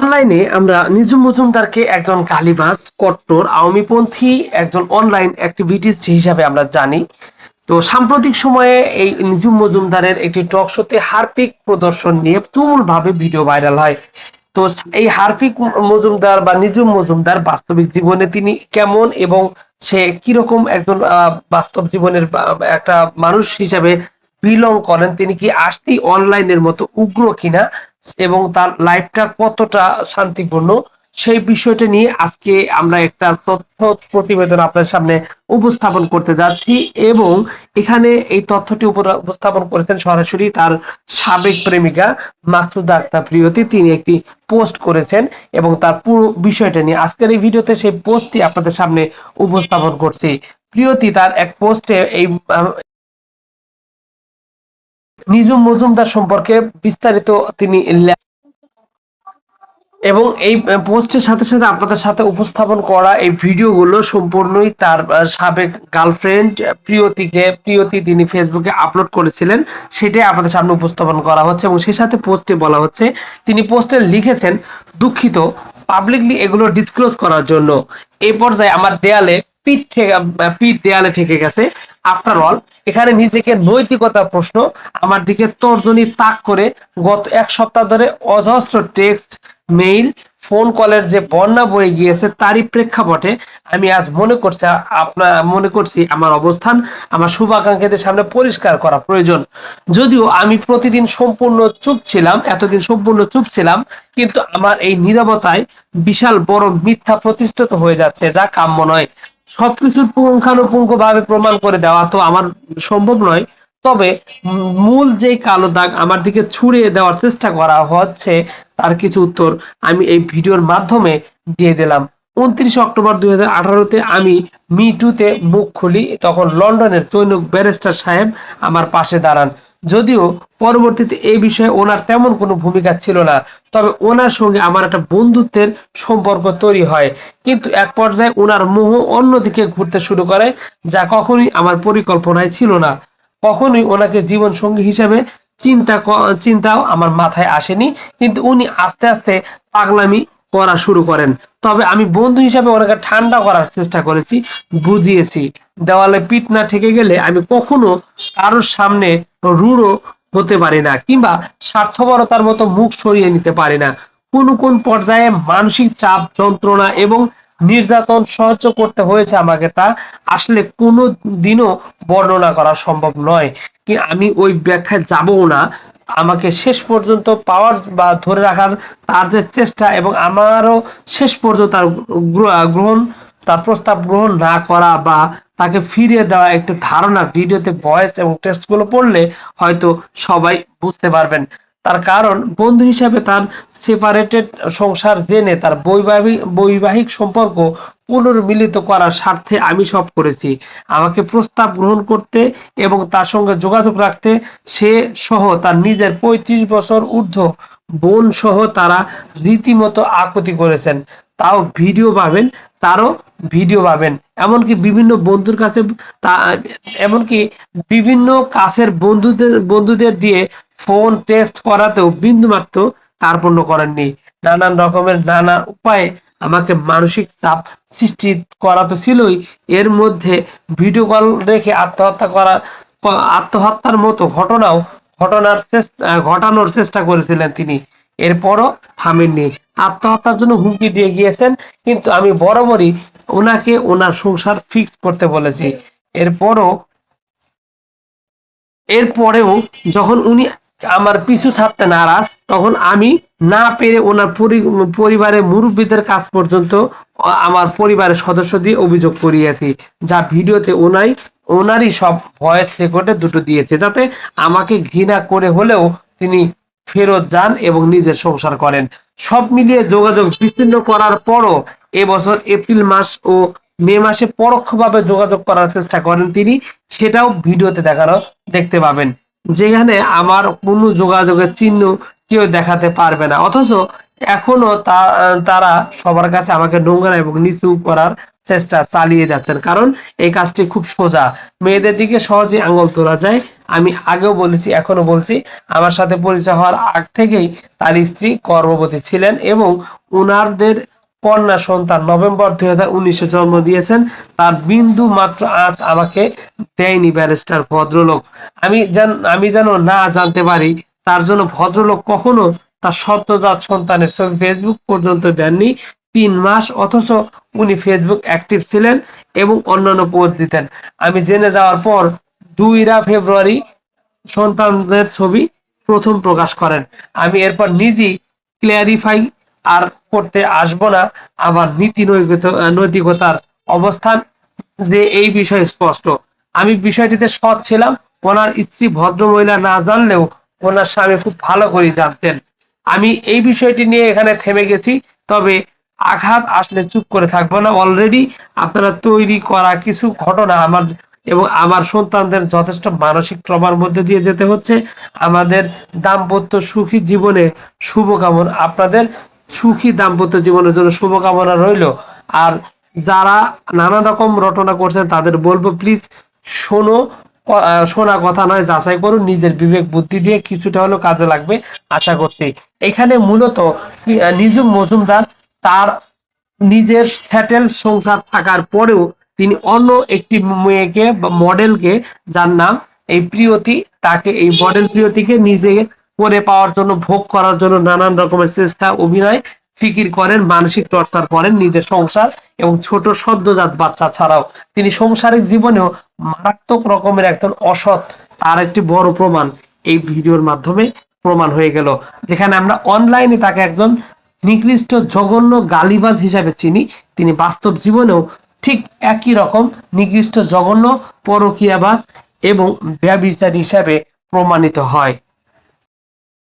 অনলাইনে আমরা নিজুম মজুমদারকে একজন গালিবাজ কট্টর, আওয়ামীপন্থী, একজন অনলাইন অ্যাক্টিভিটিস্ট হিসাবে আমরা জানি। তো সাম্প্রতিক সময়ে এই নিজুম মজুমদারের একটি টক শোতে হারপিক প্রদর্শন নিয়ে তুমুল ভাবে ভিডিও ভাইরাল হয়। তো এই হারপিক মজুমদার বা নিজুম মজুমদার বাস্তবিক জীবনে তিনি কেমন এবং সে কীরকম একজন বাস্তব জীবনের একটা মানুষ হিসাবে বিলং করেন, তিনি কি আসতেই অনলাইনের মতো উগ্র কিনা? এবং তার লাইফটা কতটা শান্তিপূর্ণ, সেই বিষয়টা নিয়ে আজকে আমরা একটা তথ্য প্রতিবেদন আপনার সামনে উপস্থাপন করতে যাচ্ছি এবং এখানে এই তথ্যটি উপস্থাপন করেছেন সরাসরি তার সাবেক প্রেমিকা মাকসুদা আক্তার প্রিয়তি। তিনি একটি পোস্ট করেছেন এবং তার পুরো বিষয়টা নিয়ে আজকের এই ভিডিওতে সেই পোস্টটি আপনাদের সামনে উপস্থাপন করছি। প্রিয়তি, তার এক পোস্টে এই নিজুম মজুমদার সম্পর্কে বিস্তারিত তিনি এবং এই পোস্টের সাথে সাথে আপনাদের সাথে উপস্থাপন করা এই ভিডিওগুলো সম্পূর্ণই তার সাবেক গার্লফ্রেন্ড প্রিয়তিকে, প্রিয়তি তিনি ফেসবুকে আপলোড করেছিলেন, সেটাই আপনাদের সামনে উপস্থাপন করা হচ্ছে এবং সেই সাথে পোস্টে বলা হচ্ছে, তিনি পোস্টে লিখেছেন, দুঃখিত, পাবলিকলি এগুলো ডিসক্লোজ করার জন্য এই পর্যায়ে আমার দেয়ালে পিঠ থেকে পিঠ দেয়ালে ঠেকে গেছে। আফটার অল এখানে নিজেকে নৈতিকতা প্রশ্ন, আমার দিকে তর্জনী তাক করে গত এক সপ্তাহ ধরে অজস্র টেক্সট মেইল ফোন কলের যে বন্যা বয়ে গিয়েছে তারই প্রেক্ষাপটে আমি আজ মনে করছি আপনার মনে করছি আমার অবস্থান, আমার শুভাকাঙ্ক্ষীদের সামনে পরিষ্কার করা প্রয়োজন। যদিও আমি প্রতিদিন সম্পূর্ণ চুপ ছিলাম, এতদিন সম্পূর্ণ চুপ ছিলাম, কিন্তু আমার এই নীরবতায় বিশাল বড় মিথ্যা প্রতিষ্ঠিত হয়ে যাচ্ছে, যা কাম্য নয়। সবকিছুর পুঙ্খানুপুঙ্খ ভাবে প্রমাণ করে দেওয়া তো আমার সম্ভব নয়। তবে মূল যে কালো দাগ আমার দিকে ছুড়ে দেওয়ার চেষ্টা করা হচ্ছে, তার কিছু উত্তর আমি এই ভিডিওর মাধ্যমে দিয়ে দিলাম। উনত্রিশ অক্টোবর দুই আঠারোতে আমি মি টুতে মুখ খুলি, তখন লন্ডনের চৈনক ব্যারিস্টার সাহেব আমার পাশে দাঁড়ান। যদিও পরবর্তীতে এই বিষয়ে ওনার তেমন কোনো ভূমিকা ছিল না, তবে ওনার সঙ্গে আমার একটা বন্ধুত্বের সম্পর্ক তৈরি হয়। কিন্তু এক পর্যায়ে ওনার মোহ অন্যদিকে ঘুরতে শুরু করে, যা কখনোই আমার পরিকল্পনায় ছিল না। কখনোই ওনাকে জীবন সঙ্গী হিসেবে চিন্তা চিন্তাও আমার মাথায় আসেনি, কিন্তু উনি আস্তে আস্তে পাগলামি করা শুরু করেন। তবে আমি বন্ধু হিসাবে ওনাকে ঠান্ডা করার চেষ্টা করেছি, বুঝিয়েছি। দেওয়ালে পিঠ না ঠেকে গেলে আমি কখনো কারোর সামনে রূঢ় হতে পারি না কিংবা স্বার্থপরতার মতো মুখ সরিয়ে নিতে পারি না। কোন কোন পর্যায়ে মানসিক চাপ, যন্ত্রণা এবং নির্যাতন সহ্য করতে হয়েছে আমাকে তা আসলে কোনো দিনও বর্ণনা করা সম্ভব নয়। কি আমি ওই ব্যাখ্যায় যাবও না। আমাকে শেষ পর্যন্ত পাওয়ার বা ধরে রাখার তার যে চেষ্টা এবং আমারও শেষ পর্যন্ত তার গ্রহণ তার প্রস্তাব গ্রহণ না করা বা তাকে ফিরিয়ে দেওয়া একটি ধারণা ভিডিওতে ভয়েস এবং টেক্সটগুলো পড়লে হয়তো সবাই বুঝতে পারবেন। তার কারণ, বন্ধু হিসাবে তার সেপারেটেড সংসার জেনে তার বৈবাহিক বৈবাহিক সম্পর্ক পুনর্মিলিত করার স্বার্থে আমি সব করেছি। আমাকে প্রস্তাব গ্রহণ করতে এবং তার সঙ্গে যোগাযোগ রাখতে সে সহ তার নিজের পঁয়ত্রিশ বছর ঊর্ধ্ব বোন সহ তারা রীতিমতো আকুতি করেছেন। তাও ভিডিও পাবেন, তারও ভিডিও পাবেন। এমনকি বিভিন্ন বন্ধুর কাছে তা, এমনকি বিভিন্ন কাছের বন্ধুদের বন্ধুদের দিয়ে ফোন টেক্সট করাতেও বিন্দুমাত্র কার্পণ্য করেননি। নানান রকমের নানা উপায়ে আমাকে মানসিক চাপ সৃষ্টি করা তো ছিলই। এর মধ্যে ভিডিও কল রেখে আত্মহত্যা করা, আত্মহত্যার মতো ঘটনাও ঘটনার চেষ্টা, ঘটানোর চেষ্টা করেছিলেন তিনি। এরপরও থামেননি। আত্মহত্যার জন্য হুমকি দিয়ে গিয়েছেন, কিন্তু আমি বরাবরই ওনাকে ওনার সংসার ফিক্স করতে বলেছি। এরপরও, এরপরেও যখন উনি আমার পিছু ছাড়তে নারাজ, তখন আমি না পেরে ওনার পরি- পরিবারের মুরব্বীদের কাছ পর্যন্ত আমার পরিবারের সদস্য দিয়ে অভিযোগ করিয়েছি, যা ভিডিওতে ওনাই, ওনারই সব ভয়েস রেকর্ডে দুটো দিয়েছে, যাতে আমাকে ঘৃণা করে হলেও তিনি ফেরত যান এবং নিজের সংসার করেন। সব মিলিয়ে যোগাযোগ বিচ্ছিন্ন করার পরও এবছর এপ্রিল মাস ও মে মাসে পরোক্ষভাবে যোগাযোগ করার চেষ্টা করেন তিনি, সেটাও ভিডিওতে দেখানো, দেখতে পাবেন। যেখানে আমার কোনো যোগাযোগের চিহ্ন কেউ দেখাতে পারবে না। অথচ এখনও তারা সবার কাছে আমাকে নোংরা এবং নিচু করার চেষ্টা চালিয়ে যাচ্ছেন। কারণ এই কাজটি খুব সোজা। মেয়েদের দিকে সহজে আঙ্গুল তোলা যায়। আমি আগেও বলেছি, এখনও বলছি, আমার সাথে পরিচয় হওয়ার আগ থেকেই তার স্ত্রী গর্ভবতী ছিলেন এবং উনারদের কন্যা সন্তান নভেম্বর দুই হাজার উনিশে জন্ম দিয়েছেন। তার বিন্দু মাত্র আজ আমাকে দেয়নি ব্যারিস্টার ভদ্রলোক। আমি যেন আমি যেন না জানতে পারি, তার জন্য ভদ্রলোক কখনো তার সদ্যজাত সন্তানের ছবি ফেসবুক পর্যন্ত দেননি। তিন মাস অথচ উনি ফেসবুক অ্যাক্টিভ ছিলেন এবং অন্যান্য পোস্ট দিতেন। আমি জেনে যাওয়ার পর দুইরা ফেব্রুয়ারি সন্তানদের ছবি প্রথম প্রকাশ করেন। আমি এরপর নিজেই ক্লিয়ারিফাই আর করতে আসব না। আমার নীতি নৈতিকতা- নৈতিকতার অবস্থান যে এই বিষয়ে স্পষ্ট। আমি বিষয়টিতে সৎ ছিলাম। ওনার স্ত্রী ভদ্রমহিলা না জানলেও ওনার স্বামী খুব ভালো করে জানতেন। আমি এই বিষয়টি নিয়ে এখানে থেমে গেছি। তবে আঘাত আসলে চুপ করে থাকব না। অলরেডি আপনারা তৈরি করা কিছু ঘটনা আমার এবং আমার সন্তানদের যথেষ্ট মানসিক ট্রমার মধ্যে দিয়ে যেতে হচ্ছে। আমাদের দাম্পত্য সুখী জীবনে শুভকামনা আপনাদের। সুখী দাম্পত্য জীবনের জন্য শুভকামনা রইল। আর যারা নানা রকম রটনা করছেন, তাদের বলব প্লিজ শোনো শোনা কথা নয়, যাচাই করুন নিজের বিবেক বুদ্ধি দিয়ে কিছুটা হলেও কাজে লাগবে, আশা করছি। এখানে মূলত নিজুম মজুমদার তার নিজের স্যাটেল সংসার থাকার পরেও তিনি অন্য একটি মেয়েকে মডেলকে যার নাম এই প্রিয়তি, তাকে এই মডেল প্রিয়তিকে নিজে করে পাওয়ার জন্য, ভোগ করার জন্য নানান রকমের চেষ্টা, অভিনয়, ফিকির করেন, মানসিক টর্চার করেন নিজের সংসার এবং ছোট সদ্যজাত বাচ্চা ছাড়াও। তিনি সংসারিক জীবনেও মারাত্মক রকমের একজন অসৎ, তার একটি বড় প্রমাণ এই ভিডিওর মাধ্যমে প্রমাণ হয়ে গেল। যেখানে আমরা অনলাইনে তাকে একজন নিকৃষ্ট জঘন্য গালিবাজ হিসাবে চিনি। তিনি বাস্তব জীবনেও ঠিক একই রকম নিকৃষ্ট জঘন্য পরকীয়াবাজ এবং ব্যবিচার হিসাবে প্রমাণিত হয়।